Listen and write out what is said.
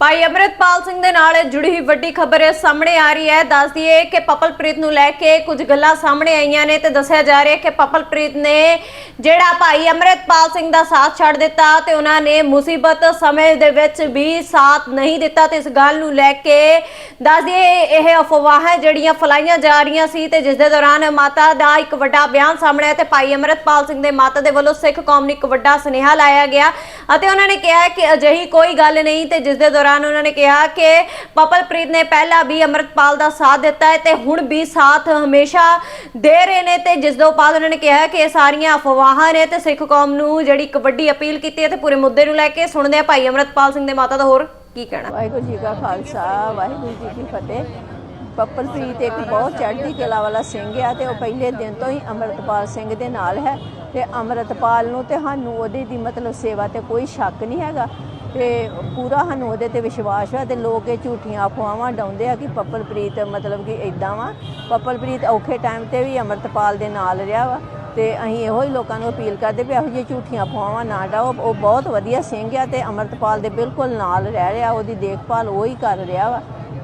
ਭਾਈ ਅਮਰਿਤਪਾਲ ਸਿੰਘ ਦੇ ਨਾਲ ਜੁੜੀ ਹੋਈ ਵੱਡੀ ਖਬਰ ਸਾਹਮਣੇ ਆ ਰਹੀ ਹੈ। ਦੱਸ ਦਈਏ ਕਿ ਪਪਲਪ੍ਰੀਤ ਨੂੰ ਲੈ ਕੇ ਕੁਝ ਗੱਲਾਂ ਸਾਹਮਣੇ ਆਈਆਂ ਨੇ ਤੇ ਦੱਸਿਆ ਜਾ ਰਿਹਾ ਹੈ ਕਿ ਪਪਲਪ੍ਰੀਤ ਨੇ ਜਿਹੜਾ ਭਾਈ ਅਮਰਿਤਪਾਲ ਸਿੰਘ ਦਾ ਸਾਥ ਛੱਡ ਦਿੱਤਾ ਤੇ ਉਹਨਾਂ ਨੇ ਮੁਸੀਬਤ ਸਮੇਂ ਦੇ ਵਿੱਚ ਵੀ ਸਾਥ ਨਹੀਂ ਦਿੱਤਾ ਤੇ ਇਸ ਗੱਲ ਨੂੰ ਲੈ ਕੇ ਦੱਸ ਦਈਏ, ਇਹ ਅਫਵਾਹਾਂ ਜਿਹੜੀਆਂ ਫਲਾਈਆਂ ਜਾ ਰਹੀਆਂ ਸੀ ਤੇ ਜਿਸ ਦੇ ਦੌਰਾਨ ਮਾਤਾ ਦਾ ਇੱਕ ਵੱਡਾ ਬਿਆਨ ਸਾਹਮਣੇ ਆਇਆ ਤੇ ਭਾਈ ਅਮਰਿਤਪਾਲ ਸਿੰਘ ਦੇ ਮਾਤਾ ਦੇ ਵੱਲੋਂ ਸਿੱਖ ਕੌਮ ਨੂੰ ਇੱਕ ਵੱਡਾ ਸੁਨੇਹਾ ਲਾਇਆ ਗਿਆ। ਅਤੇ ਉਹਨਾਂ ਨੇ ਕਿਹਾ ਕਿ ਅਜਿਹੀ ਕੋਈ ਗੱਲ ਨਹੀਂ ਤੇ ਜਿਸ ਦੇ ਦੌਰਾਨ ਉਹਨਾਂ ਨੇ ਕਿਹਾ ਕਿ ਪਪਲਪ੍ਰੀਤ ਨੇ ਪਹਿਲਾਂ ਵੀ ਅਮਰਿਤਪਾਲ ਦਾ ਸਾਥ ਦਿੱਤਾ ਹੈ ਤੇ ਹੁਣ ਵੀ ਸਾਥ ਹਮੇਸ਼ਾ ਦੇ ਰਹੇ ਨੇ ਤੇ ਜਿਸ ਤੋਂ ਬਾਅਦ ਉਹਨਾਂ ਨੇ ਕਿਹਾ ਕਿ ਇਹ ਸਾਰੀਆਂ ਅਫਵਾਹਾਂ ਨੇ ਤੇ ਸਿੱਖ ਕੌਮ ਨੂੰ ਜਿਹੜੀ ਇੱਕ ਵੱਡੀ ਅਪੀਲ ਕੀਤੀ ਹੈ ਤੇ ਪੂਰੇ ਮੁੱਦੇ ਨੂੰ ਲੈ ਕੇ ਸੁਣਦੇ ਆ ਭਾਈ ਅਮਰਿਤਪਾਲ ਸਿੰਘ ਦੇ ਮਾਤਾ ਦਾ ਹੋਰ ਕੀ ਕਹਿਣਾ? ਵਾਹਿਗੁਰੂ ਜੀ ਕਾ ਖਾਲਸਾ, ਵਾਹਿਗੁਰੂ ਜੀ ਕੀ ਫਤਿਹ। ਪੱਪਲਪ੍ਰੀਤ ਇੱਕ ਬਹੁਤ ਚੜ੍ਹਦੀ ਕਲਾ ਵਾਲਾ ਸਿੰਘ ਆ ਤੇ ਉਹ ਪਹਿਲੇ ਦਿਨ ਤੋਂ ਹੀ ਅੰਮ੍ਰਿਤਪਾਲ ਸਿੰਘ ਦੇ ਨਾਲ ਹੈ। ਤੇ ਅੰਮ੍ਰਿਤਪਾਲ ਨੂੰ ਤੇ ਸਾਨੂੰ ਉਹਦੇ ਦੀ ਮਤਲਬ ਸੇਵਾ ਤੇ ਕੋਈ ਸ਼ੱਕ ਨਹੀਂ ਹੈਗਾ। ਤੇ ਪੂਰਾ ਸਾਨੂੰ ਉਹਦੇ ਤੇ ਵਿਸ਼ਵਾਸ ਹੈ ਤੇ ਲੋਕ ਇਹ ਝੂਠੀਆਂ ਅਫਵਾਹਾਂ ਡਾਉਂਦੇ ਆ ਕਿ ਪੱਪਲਪ੍ਰੀਤ ਮਤਲਬ ਕਿ ਇਦਾਂ ਵਾ। ਪੱਪਲਪ੍ਰੀਤ ਔਖੇ ਟਾਈਮ ਤੇ ਵੀ ਅੰਮ੍ਰਿਤਪਾਲ ਦੇ ਨਾਲ ਰਿਹਾ ਵਾ ਤੇ ਅਸੀਂ ਇਹੋ ਹੀ ਲੋਕਾਂ ਨੂੰ ਅਪੀਲ ਕਰਦੇ ਵੀ ਇਹੋ ਜਿਹੀਆਂ ਝੂਠੀਆਂ ਅਫਵਾਹਾਂ ਨਾ ਡਾਓ ਉਹ ਬਹੁਤ ਵਧੀਆ ਸਿੰਘ ਆ ਤੇ ਅੰਮ੍ਰਿਤਪਾਲ ਦੇ ਬਿਲਕੁਲ ਨਾਲ ਰਹਿ ਰਿਹਾ, ਉਹਦੀ ਦੇਖਭਾਲ ਉਹ ਹੀ ਕਰ ਰਿਹਾ ਵਾ।